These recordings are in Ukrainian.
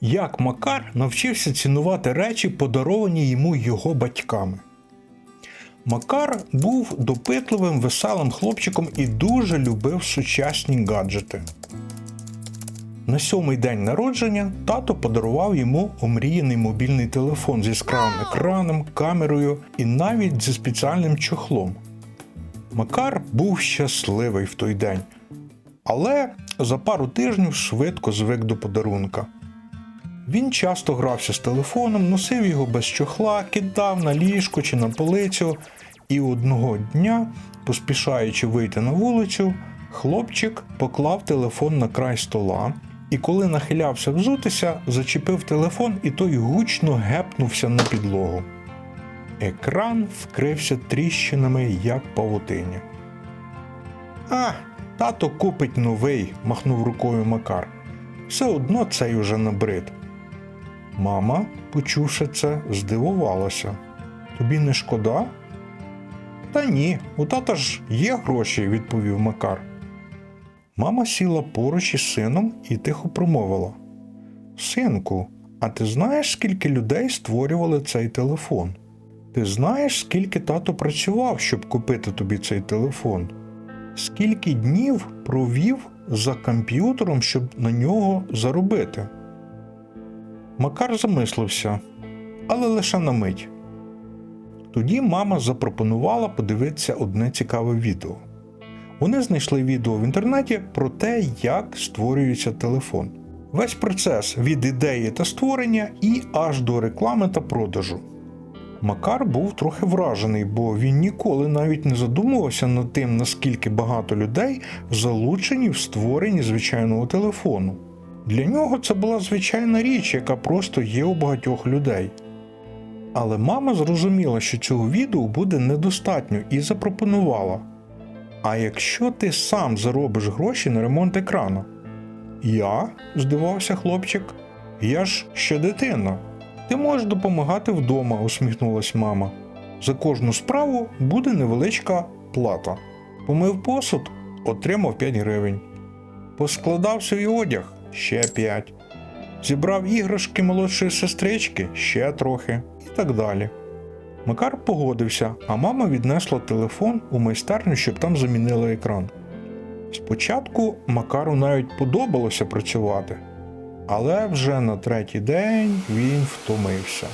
Як Макар навчився цінувати речі, подаровані йому його батьками. Макар був допитливим, веселим хлопчиком і дуже любив сучасні гаджети. На сьомий день народження тато подарував йому омріяний мобільний телефон зі яскравим екраном, камерою і навіть зі спеціальним чохлом. Макар був щасливий в той день, але за пару тижнів швидко звик до подарунка. Він часто грався з телефоном, носив його без чохла, кидав на ліжко чи на полицю, і одного дня, поспішаючи вийти на вулицю, хлопчик поклав телефон на край стола, і коли нахилявся взутися, зачепив телефон, і той гучно гепнувся на підлогу. Екран вкрився тріщинами, як павутиня. А, тато купить новий, махнув рукою Макар. Все одно цей уже набрид. Мама, почувши це, здивувалася. Тобі не шкода? Та ні, у тата ж є гроші, відповів Макар. Мама сіла поруч із сином і тихо промовила: Синку, а ти знаєш, скільки людей створювали цей телефон? Ти знаєш, скільки тато працював, щоб купити тобі цей телефон? Скільки днів провів за комп'ютером, щоб на нього заробити? Макар замислився, але лише на мить. Тоді мама запропонувала подивитися одне цікаве відео. Вони знайшли відео в інтернеті про те, як створюється телефон. Весь процес від ідеї та створення і аж до реклами та продажу. Макар був трохи вражений, бо він ніколи навіть не задумувався над тим, наскільки багато людей залучені в створенні звичайного телефону. Для нього це була звичайна річ, яка просто є у багатьох людей. Але мама зрозуміла, що цього відео буде недостатньо і запропонувала: А якщо ти сам заробиш гроші на ремонт екрану? Я? здивувався хлопчик. Я ж ще дитина. Ти можеш допомагати вдома, усміхнулась мама. За кожну справу буде невеличка плата. Помив посуд, отримав 5 гривень. Поскладав свій одяг ще 5. Зібрав іграшки молодшої сестрички ще трохи і так далі. Макар погодився, а мама віднесла телефон у майстерню, щоб там замінили екран. Спочатку Макару навіть подобалося працювати, але вже на третій день він втомився.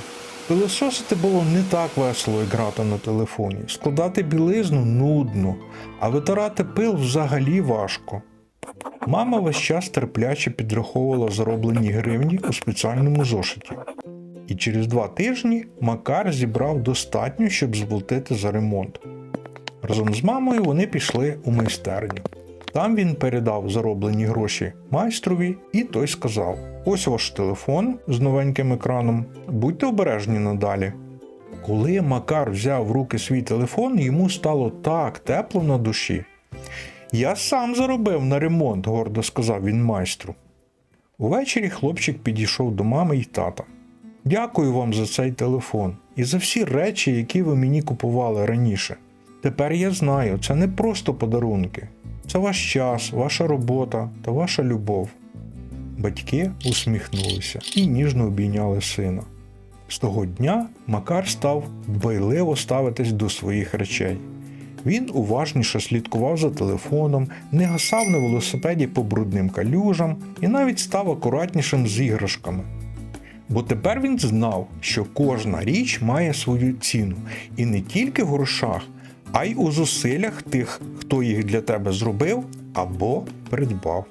Пилососити було не так весело як грати на телефоні, складати білизну нудно, а витирати пил взагалі важко. Мама весь час терпляче підраховувала зароблені гривні у спеціальному зошиті. І через два тижні Макар зібрав достатньо, щоб зплатити за ремонт. Разом з мамою вони пішли у майстерню. Там він передав зароблені гроші майстрові, і той сказав: Ось ваш телефон з новеньким екраном. Будьте обережні надалі. Коли Макар взяв в руки свій телефон, йому стало так тепло на душі. Я сам заробив на ремонт, гордо сказав він майстру. Увечері хлопчик підійшов до мами й тата. Дякую вам за цей телефон і за всі речі, які ви мені купували раніше. Тепер я знаю, це не просто подарунки, це ваш час, ваша робота та ваша любов. Батьки усміхнулися і ніжно обійняли сина. З того дня Макар став дбайливо ставитись до своїх речей. Він уважніше слідкував за телефоном, не гасав на велосипеді по брудним калюжам і навіть став акуратнішим з іграшками. Бо тепер він знав, що кожна річ має свою ціну, і не тільки в грошах, а й у зусиллях тих, хто їх для тебе зробив або придбав.